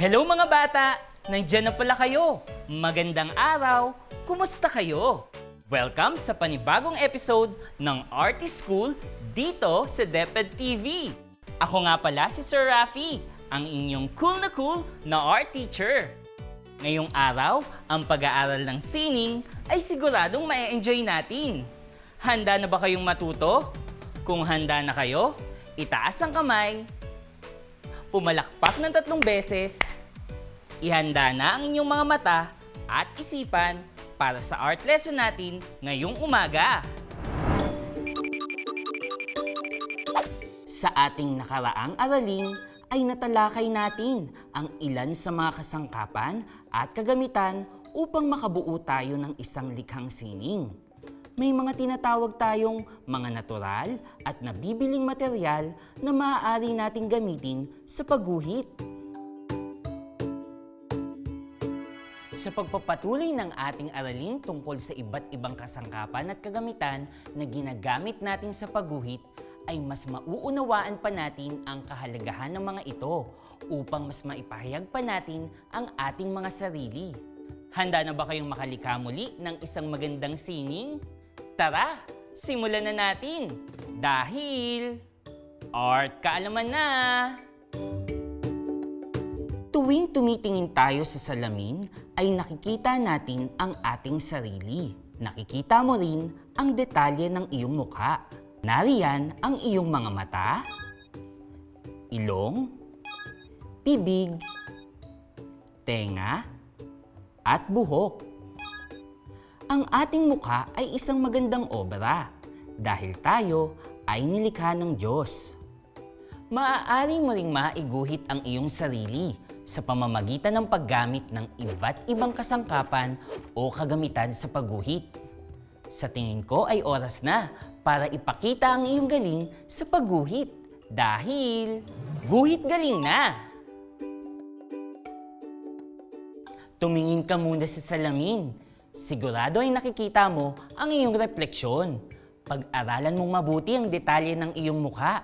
Hello mga bata! Nandiyan na pala kayo! Magandang araw! Kumusta kayo? Welcome sa panibagong episode ng Artist School dito sa DepEd TV. Ako nga pala si Sir Rafi, ang inyong cool na cool na art teacher. Ngayong araw, ang pag-aaral ng sining ay siguradong ma-enjoy natin. Handa na ba kayong matuto? Kung handa na kayo, itaas ang kamay pumalakpak ng tatlong beses, ihanda na ang inyong mga mata at isipan para sa art lesson natin ngayong umaga. Sa ating nakaraang aralin ay natalakay natin ang ilan sa mga kasangkapan at kagamitan upang makabuo tayo ng isang likhang sining may mga tinatawag tayong mga natural at nabibiling material na maaari nating gamitin sa pagguhit. Sa pagpapatuloy ng ating aralin tungkol sa iba't ibang kasangkapan at kagamitan na ginagamit natin sa pagguhit, ay mas mauunawaan pa natin ang kahalagahan ng mga ito upang mas maipahayag pa natin ang ating mga sarili. Handa na ba kayong makalikha muli ng isang magandang sining? Tara, simulan na natin! Dahil art kaalaman na! Tuwing tumitingin tayo sa salamin, ay nakikita natin ang ating sarili. Nakikita mo rin ang detalye ng iyong mukha. Nariyan ang iyong mga mata, ilong, bibig, tenga, at buhok ang ating mukha ay isang magandang obra dahil tayo ay nilikha ng Diyos. Maaari mo ring maiguhit ang iyong sarili sa pamamagitan ng paggamit ng iba't ibang kasangkapan o kagamitan sa pagguhit. Sa tingin ko ay oras na para ipakita ang iyong galing sa pagguhit dahil guhit galing na! Tumingin ka muna sa salamin Sigurado ay nakikita mo ang iyong refleksyon. Pag-aralan mong mabuti ang detalye ng iyong mukha.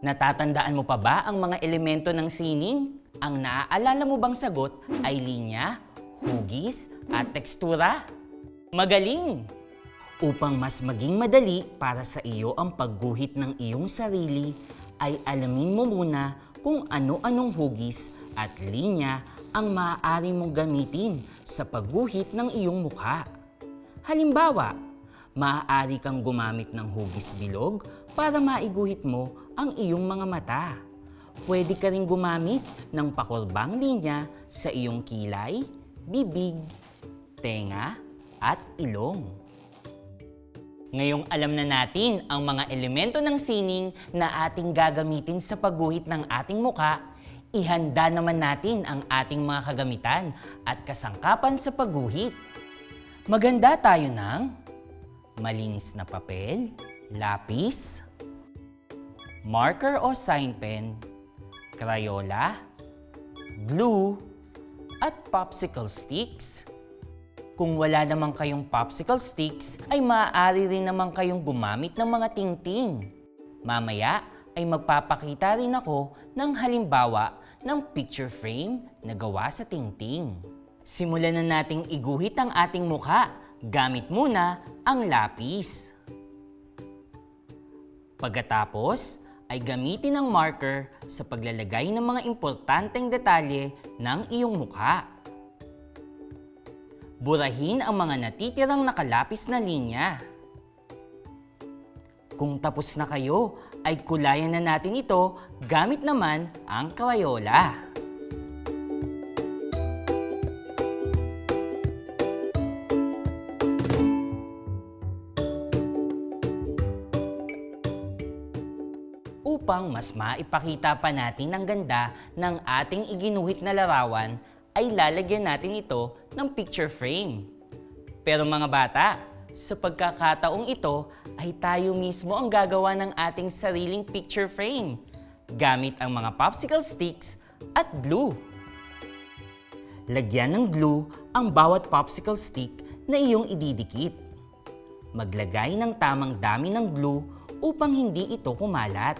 Natatandaan mo pa ba ang mga elemento ng sining? Ang naaalala mo bang sagot ay linya, hugis, at tekstura? Magaling! Upang mas maging madali para sa iyo ang pagguhit ng iyong sarili, ay alamin mo muna kung ano-anong hugis at linya ang maaari mong gamitin sa pagguhit ng iyong mukha. Halimbawa, maaari kang gumamit ng hugis bilog para maiguhit mo ang iyong mga mata. Pwede ka rin gumamit ng pakurbang linya sa iyong kilay, bibig, tenga, at ilong. Ngayong alam na natin ang mga elemento ng sining na ating gagamitin sa pagguhit ng ating muka, ihanda naman natin ang ating mga kagamitan at kasangkapan sa pagguhit. Maganda tayo ng malinis na papel, lapis, marker o sign pen, crayola, glue, at popsicle sticks. Kung wala naman kayong popsicle sticks, ay maaari rin naman kayong gumamit ng mga tingting. Mamaya ay magpapakita rin ako ng halimbawa ng picture frame na gawa sa tingting. Simulan na nating iguhit ang ating mukha gamit muna ang lapis. Pagkatapos, ay gamitin ang marker sa paglalagay ng mga importanteng detalye ng iyong mukha. Burahin ang mga natitirang nakalapis na linya. Kung tapos na kayo, ay kulayan na natin ito gamit naman ang krayola. Upang mas maipakita pa natin ang ganda ng ating iginuhit na larawan, ay lalagyan natin ito ng picture frame. Pero mga bata, sa pagkakataong ito ay tayo mismo ang gagawa ng ating sariling picture frame gamit ang mga popsicle sticks at glue. Lagyan ng glue ang bawat popsicle stick na iyong ididikit. Maglagay ng tamang dami ng glue upang hindi ito kumalat.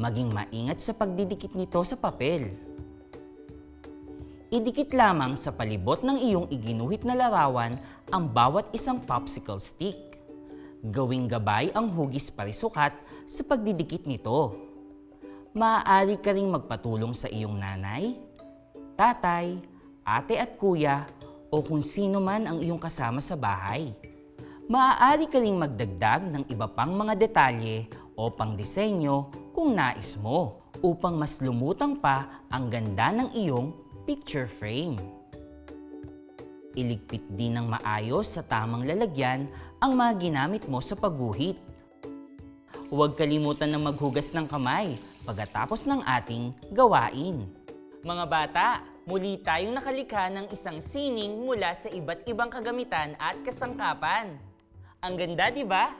Maging maingat sa pagdidikit nito sa papel. Idikit lamang sa palibot ng iyong iginuhit na larawan ang bawat isang popsicle stick. Gawing gabay ang hugis parisukat sa pagdidikit nito. Maaari ka ring magpatulong sa iyong nanay, tatay, ate at kuya o kung sino man ang iyong kasama sa bahay. Maaari ka ring magdagdag ng iba pang mga detalye o pangdisenyo kung nais mo upang mas lumutang pa ang ganda ng iyong picture frame. Iligpit din ng maayos sa tamang lalagyan ang mga ginamit mo sa pagguhit. Huwag kalimutan na maghugas ng kamay pagkatapos ng ating gawain. Mga bata, muli tayong nakalikha ng isang sining mula sa iba't ibang kagamitan at kasangkapan. Ang ganda, di ba?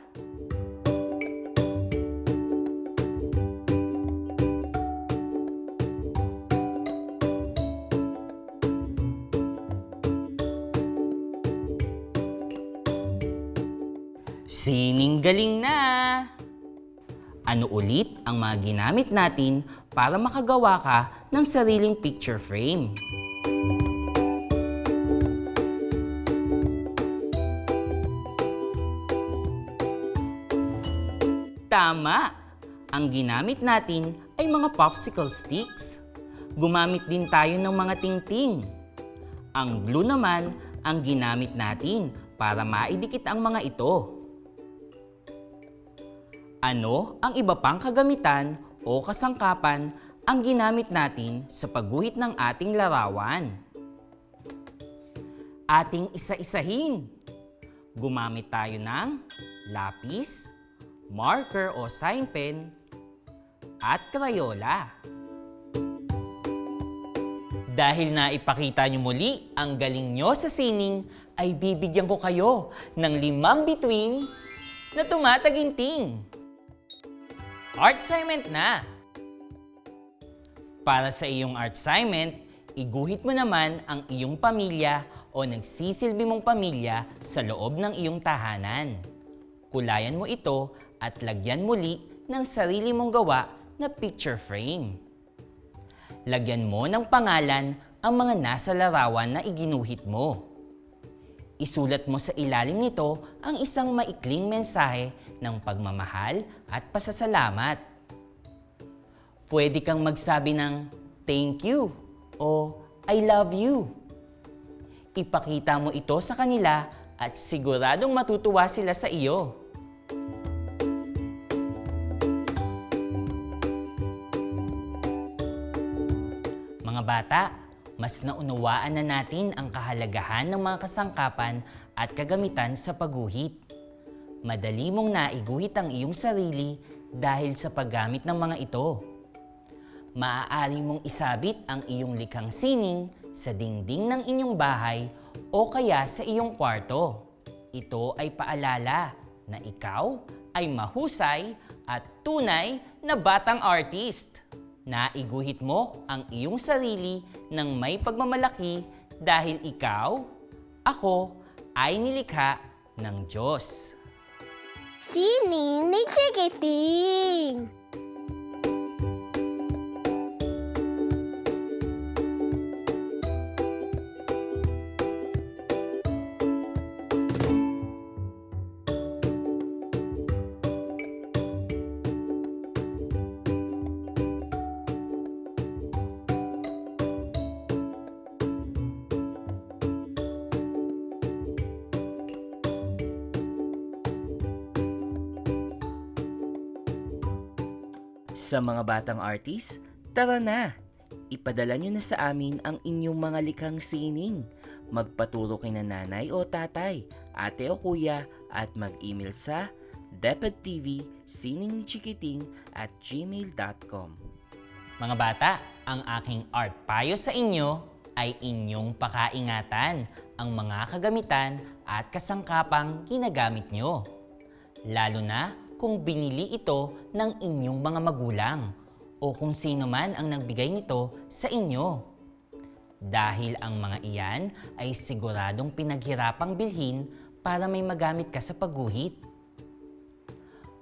Galing na! Ano ulit ang mga ginamit natin para makagawa ka ng sariling picture frame? Tama! Ang ginamit natin ay mga popsicle sticks. Gumamit din tayo ng mga tingting. Ang glue naman ang ginamit natin para maidikit ang mga ito. Ano ang iba pang kagamitan o kasangkapan ang ginamit natin sa pagguhit ng ating larawan? Ating isa-isahin. Gumamit tayo ng lapis, marker o sign pen, at krayola. Dahil na ipakita nyo muli ang galing nyo sa sining, ay bibigyan ko kayo ng limang bituin na tumataginting. Art assignment na! Para sa iyong art assignment, iguhit mo naman ang iyong pamilya o nagsisilbi mong pamilya sa loob ng iyong tahanan. Kulayan mo ito at lagyan muli ng sarili mong gawa na picture frame. Lagyan mo ng pangalan ang mga nasa larawan na iginuhit mo. Isulat mo sa ilalim nito ang isang maikling mensahe ng pagmamahal at pasasalamat. Pwede kang magsabi ng thank you o I love you. Ipakita mo ito sa kanila at siguradong matutuwa sila sa iyo. Mga bata, mas naunawaan na natin ang kahalagahan ng mga kasangkapan at kagamitan sa pagguhit. Madali mong naiguhit ang iyong sarili dahil sa paggamit ng mga ito. Maaari mong isabit ang iyong likhang sining sa dingding ng inyong bahay o kaya sa iyong kwarto. Ito ay paalala na ikaw ay mahusay at tunay na batang artist. Naiguhit mo ang iyong sarili ng may pagmamalaki dahil ikaw, ako, ay nilikha ng Diyos. Sining ni Chikiting. Sa mga batang artist, tara na! Ipadala nyo na sa amin ang inyong mga likhang sining. Magpaturo kay na nanay o tatay, ate o kuya at mag-email sa depedtv at gmail.com Mga bata, ang aking art payo sa inyo ay inyong pakaingatan ang mga kagamitan at kasangkapang ginagamit nyo. Lalo na kung binili ito ng inyong mga magulang o kung sino man ang nagbigay nito sa inyo. Dahil ang mga iyan ay siguradong pinaghirapang bilhin para may magamit ka sa pagguhit.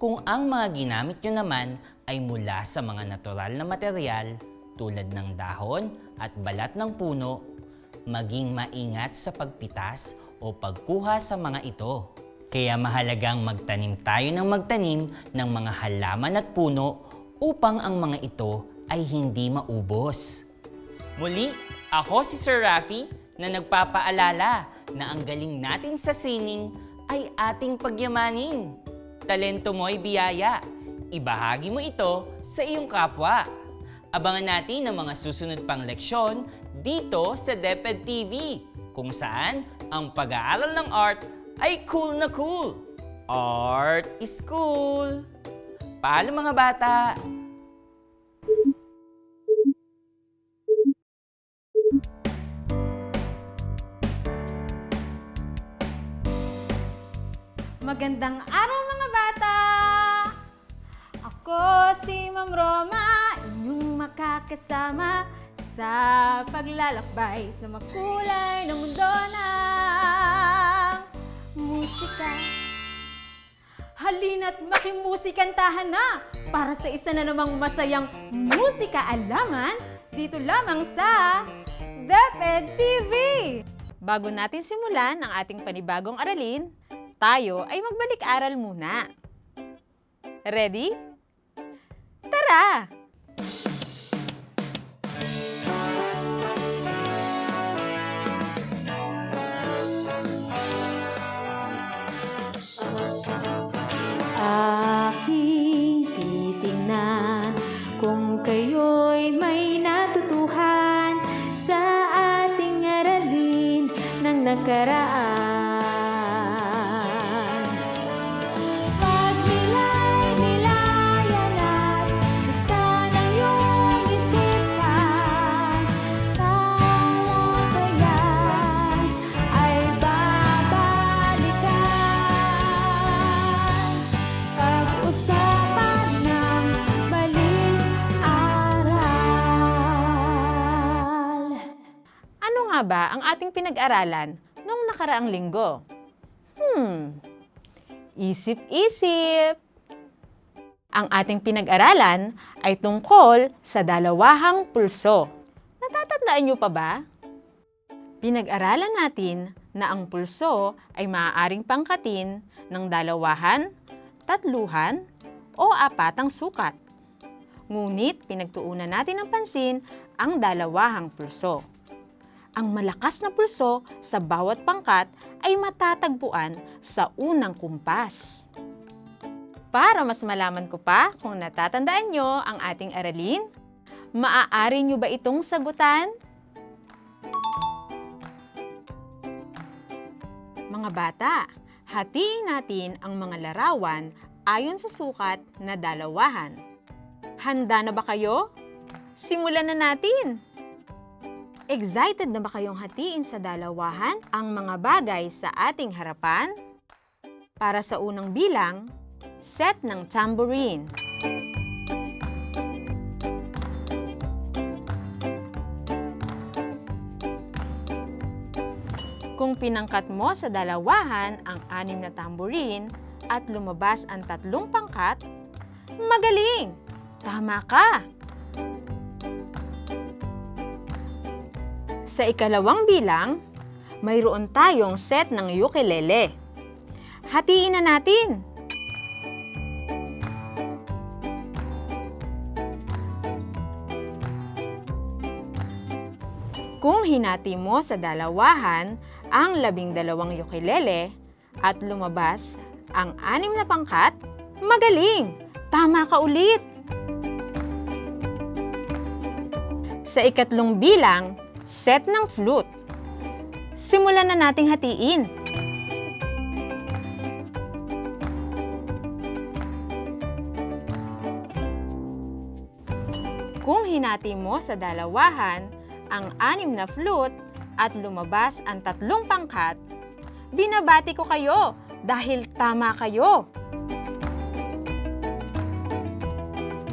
Kung ang mga ginamit nyo naman ay mula sa mga natural na material tulad ng dahon at balat ng puno, maging maingat sa pagpitas o pagkuha sa mga ito. Kaya mahalagang magtanim tayo ng magtanim ng mga halaman at puno upang ang mga ito ay hindi maubos. Muli, ako si Sir Rafi na nagpapaalala na ang galing natin sa sining ay ating pagyamanin. Talento mo ay biyaya. Ibahagi mo ito sa iyong kapwa. Abangan natin ang mga susunod pang leksyon dito sa DepEd TV kung saan ang pag-aaral ng art ay cool na cool. Art is cool. Paalam mga bata! Magandang araw mga bata! Ako si Ma'am Roma, inyong makakasama sa paglalakbay sa makulay na mundo ng musika. Halina't makimusikantahan na para sa isa na namang masayang musika alaman dito lamang sa DepEd TV! Bago natin simulan ang ating panibagong aralin, tayo ay magbalik-aral muna. Ready? Tara! Ating pinag-aralan nung nakaraang linggo? Hmm, Isip-isip. Ang ating pinag-aralan ay tungkol sa dalawahang pulso. Natatandaan niyo pa ba? Pinag-aralan natin na ang pulso ay maaaring pangkatin ng dalawahan, tatluhan, o apatang sukat. Ngunit pinagtuunan natin ng pansin ang dalawahang pulso. Ang malakas na pulso sa bawat pangkat ay matatagpuan sa unang kumpas. Para mas malaman ko pa kung natatandaan nyo ang ating aralin, maaari nyo ba itong sagutan? Mga bata, hatiin natin ang mga larawan ayon sa sukat na dalawahan. Handa na ba kayo? Simulan na natin! Excited na ba kayong hatiin sa dalawahan ang mga bagay sa ating harapan? Para sa unang bilang, set ng tambourine. Kung pinangkat mo sa dalawahan ang anim na tambourine at lumabas ang tatlong pangkat, magaling! Tama ka! Sa ikalawang bilang, mayroon tayong set ng ukulele. Hatiin na natin. Kung hinati mo sa dalawahan ang labing dalawang ukulele at lumabas ang anim na pangkat, magaling! Tama ka ulit! Sa ikatlong bilang, set ng flute. Simulan na nating hatiin. Kung hinati mo sa dalawahan ang anim na flute at lumabas ang tatlong pangkat, binabati ko kayo dahil tama kayo.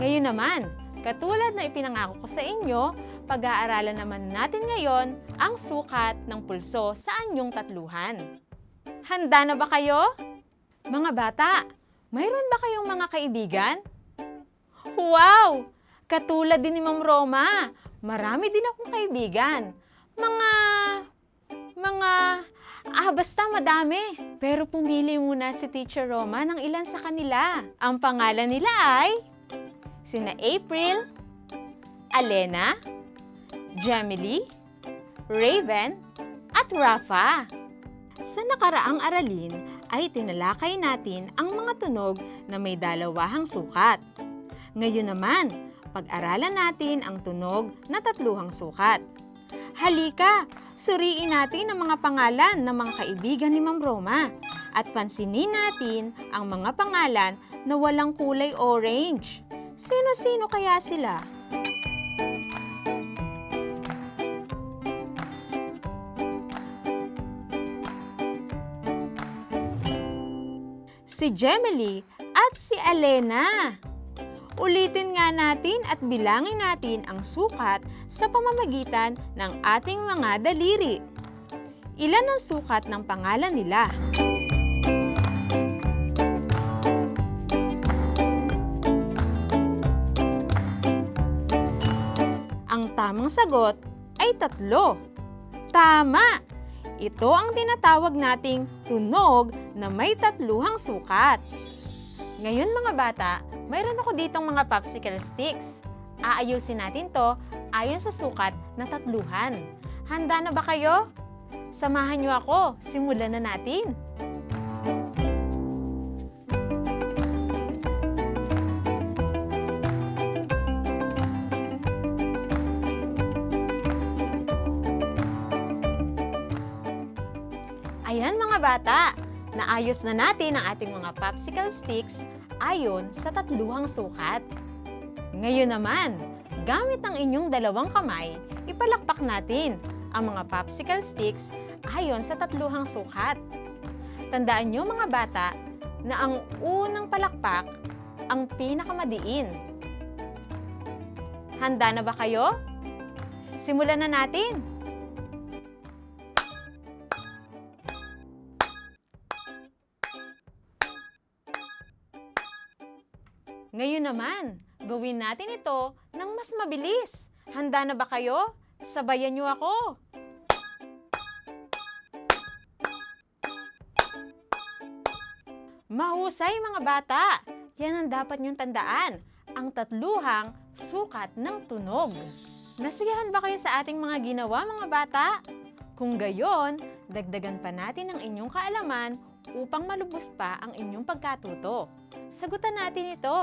Ngayon naman, katulad na ipinangako ko sa inyo, pag-aaralan naman natin ngayon ang sukat ng pulso sa anyong tatluhan. Handa na ba kayo? Mga bata, mayroon ba kayong mga kaibigan? Wow! Katulad din ni Ma'am Roma, marami din akong kaibigan. Mga... mga... Ah, basta madami. Pero pumili muna si Teacher Roma ng ilan sa kanila. Ang pangalan nila ay... Sina April, Alena, Jamily, Raven, at Rafa. Sa nakaraang aralin ay tinalakay natin ang mga tunog na may dalawahang sukat. Ngayon naman, pag-aralan natin ang tunog na tatluhang sukat. Halika, suriin natin ang mga pangalan ng mga kaibigan ni Ma'am Roma at pansinin natin ang mga pangalan na walang kulay orange. Sino-sino kaya sila? Si Gemily at si Alena. Ulitin nga natin at bilangin natin ang sukat sa pamamagitan ng ating mga daliri. Ilan ang sukat ng pangalan nila? Ang tamang sagot ay tatlo. Tama! Ito ang tinatawag nating tunog na may tatluhang sukat. Ngayon mga bata, mayroon ako ditong mga popsicle sticks. Aayusin natin to ayon sa sukat na tatluhan. Handa na ba kayo? Samahan niyo ako, simulan na natin. Bata, naayos na natin ang ating mga popsicle sticks ayon sa tatluhang sukat. Ngayon naman, gamit ang inyong dalawang kamay, ipalakpak natin ang mga popsicle sticks ayon sa tatluhang sukat. Tandaan nyo mga bata na ang unang palakpak ang pinakamadiin. Handa na ba kayo? Simulan na natin! Ngayon naman, gawin natin ito ng mas mabilis. Handa na ba kayo? Sabayan niyo ako. Mahusay mga bata! Yan ang dapat niyong tandaan, ang tatluhang sukat ng tunog. Nasiyahan ba kayo sa ating mga ginawa mga bata? Kung gayon, dagdagan pa natin ang inyong kaalaman upang malubos pa ang inyong pagkatuto. Sagutan natin ito.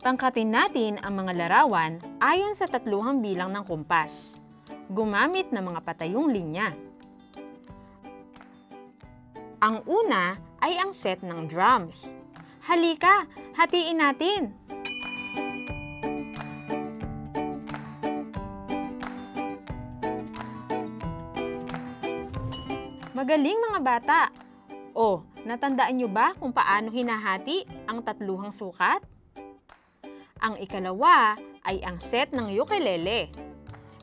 Pangkatin natin ang mga larawan ayon sa tatluhang bilang ng kumpas. Gumamit ng mga patayong linya. Ang una ay ang set ng drums. Halika, hatiin natin. Magaling mga bata! O, natandaan nyo ba kung paano hinahati ang tatluhang sukat? Ang ikalawa ay ang set ng ukulele.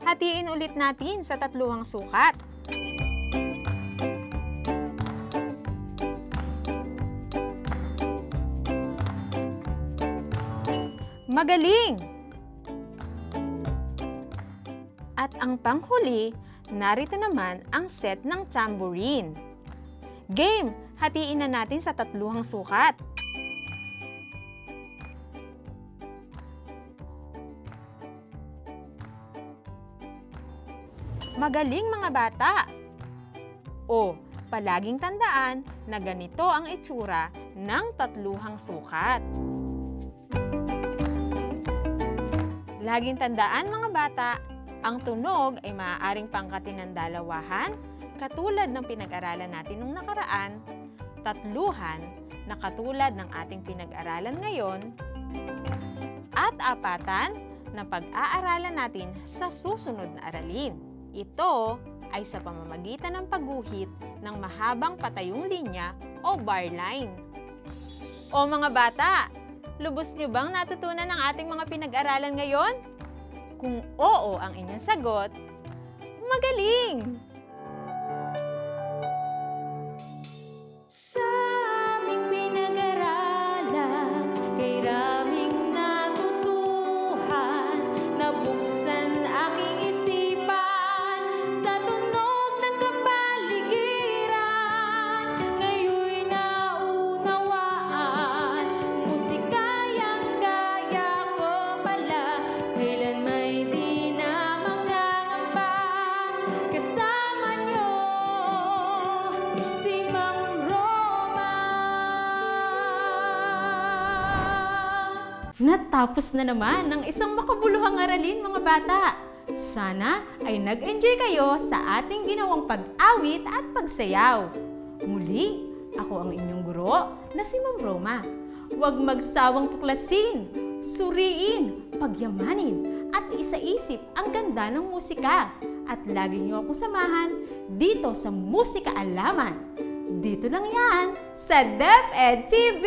Hatiin ulit natin sa tatluhang sukat. Magaling! At ang panghuli, narito naman ang set ng tambourine. Game! Hatiin na natin sa tatluhang sukat. Magaling mga bata! O, palaging tandaan na ganito ang itsura ng tatluhang sukat. Laging tandaan mga bata, ang tunog ay maaaring pangkatin ng dalawahan, katulad ng pinag-aralan natin nung nakaraan, tatluhan na katulad ng ating pinag-aralan ngayon, at apatan na pag-aaralan natin sa susunod na aralin. Ito ay sa pamamagitan ng pagguhit ng mahabang patayong linya o bar line. O mga bata, lubos niyo bang natutunan ang ating mga pinag-aralan ngayon? Kung oo ang inyong sagot, magaling! Natapos na naman ng isang makabuluhang aralin mga bata. Sana ay nag-enjoy kayo sa ating ginawang pag-awit at pagsayaw. Muli, ako ang inyong guro na si Ma'am Roma. Huwag magsawang tuklasin, suriin, pagyamanin at isaisip ang ganda ng musika. At lagi niyo akong samahan dito sa Musika Alaman. Dito lang yan sa DepEd TV!